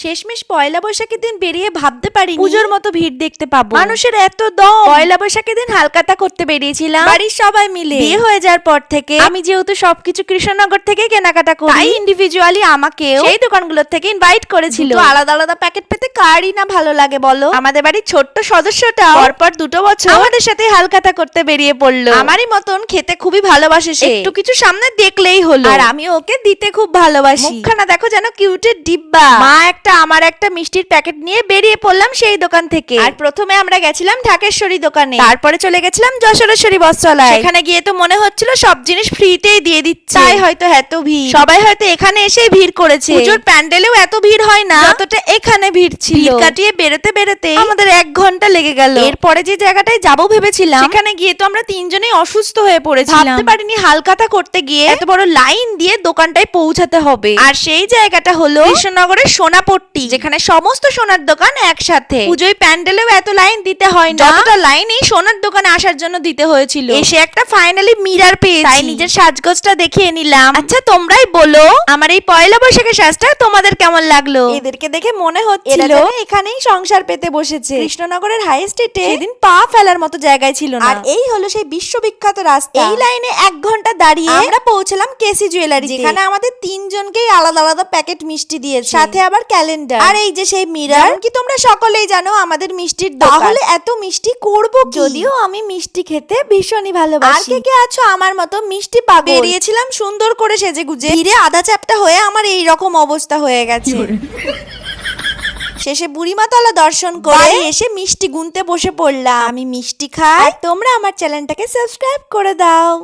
শেষমেশ পয়লা বৈশাখের দিন বেরিয়ে ভাবতে পারি পুজোর মতো ভিড় দেখতে পাবো। মানুষের এত দম। পয়লা বৈশাখের দিন হালকাতা করতে বেরিয়েছিলাম। বাড়ির সবাই মিলে। বিয়ে হয়ে যাওয়ার পর থেকে আমি যেহেতু সবকিছু কৃষ্ণনগর থেকে কেনাকাটা করি। তাই ইন্ডিভিজুয়ালি আমাকেও সেই দোকানগুলোর থেকে ইনভাইট করেছিল। আলাদা আলাদা প্যাকেট পেতে কারই না ভালো লাগে বলো? আমাদের বাড়ির ছোট্ট সদস্যটা পরপর দুটো বছর আমাদের সাথে হালকাতা করতে বেরিয়ে পড়ল। আমারই মতন খেতে খুবই ভালোবাসে সে। একটু কিছু সামনে দেখলেই হলো। আর আমি ওকে দিতে খুব ভালোবাসি। মুখখানা দেখো যেন কিউটের ডিব্বা। মা একটা আমার একটা মিষ্টির প্যাকেট নিয়ে বেরিয়ে পড়লাম সেই দোকান থেকে। আর প্রথমে আমরা গেছিলাম ঢাকেশ্বরী দোকানে। তারপরে চলে গেছিলাম যশোরেশ্বরী বস্ত্রালয়। এখানে গিয়ে তো মনে হচ্ছিল সব জিনিস ফ্রিতেই দিয়ে দিচ্ছে। তাই হয়তো এত ভিড়। সবাই হয়তো এখানে এসে ভিড় করেছে। পুজোর প্যান্ডেলেও এত ভিড় হয় না। যতটা এখানে ভিড় ছিল। ভিড় কাটিয়ে বেরোতে বেরোতে আমাদের এক ঘণ্টা লেগে গেল। এরপরে যে জায়গাটায় যাব ভেবেছিলাম সেখানে গিয়ে তো আমরা তিনজনেই অসুস্থ হয়ে পড়েছিলাম। ভাবতে পারিনি হালকাতা করতে গিয়ে এত বড় লাইন দিয়ে দোকানটায় পৌঁছাতে হবে। আর সেই জায়গাটা হলো কৃষ্ণনগরের সোনাপট্টি যেখানে সমস্ত সোনার দোকান একসাথে। পুজোয় প্যান্ডেলেও এত লাইন দিতে হয় না। যতটা লাইন এই সোনার দোকানে আসার জন্য দিতে হয়েছিল। এসে একটা ফাইনালি মিরার পেয়েছি। তাই নিজের সাজগোজটা দেখিয়ে নিলাম। আচ্ছা তোমরাই বলো আমার এই পয়লা বৈশাখের সাজটা তোমাদের কেমন লাগল? এদেরকে দেখে মনে হচ্ছিল এখানেই সংসার পেতে বসেছে। কৃষ্ণনগরের হাই স্ট্রিটে সেদিন পা ফেলার মতো জায়গায় ছিল না। আর এই হলো সেই বিশ্ববিখ্যাত রাস্তা। এই লাইনে এক ঘণ্টা দাঁড়িয়ে আমরা পৌঁছলাম কেসি জুয়েলারি যেখানে আমাদের তিনজনকেই আলাদা আলাদা প্যাকেট মিষ্টি দিয়েছে। সাথে আবার ক্যালেন্ডার আর এই যে সেই মিরার কি তোমরা সকলেই জানো আমাদের মিষ্টির তাহলে এত মিষ্টি করব যদিও আমি মিষ্টি খেতে ভীষণই ভালোবাসি। আর কে কে আছো আমার মতো মিষ্টি পাগল? বেরিয়েছিলাম সুন্দর করে সেজে গুজে। ভিড়ে আধা চ্যাপটা হয়ে আমার এই রকম অবস্থা হয়ে গেছে। শেষে বুড়িমাতলা দর্শন করে এসে মিষ্টি গুনতে বসে পড়লাম। আমি মিষ্টি খাই। তোমরা আমার চ্যানেলটাকে সাবস্ক্রাইব করে দাও।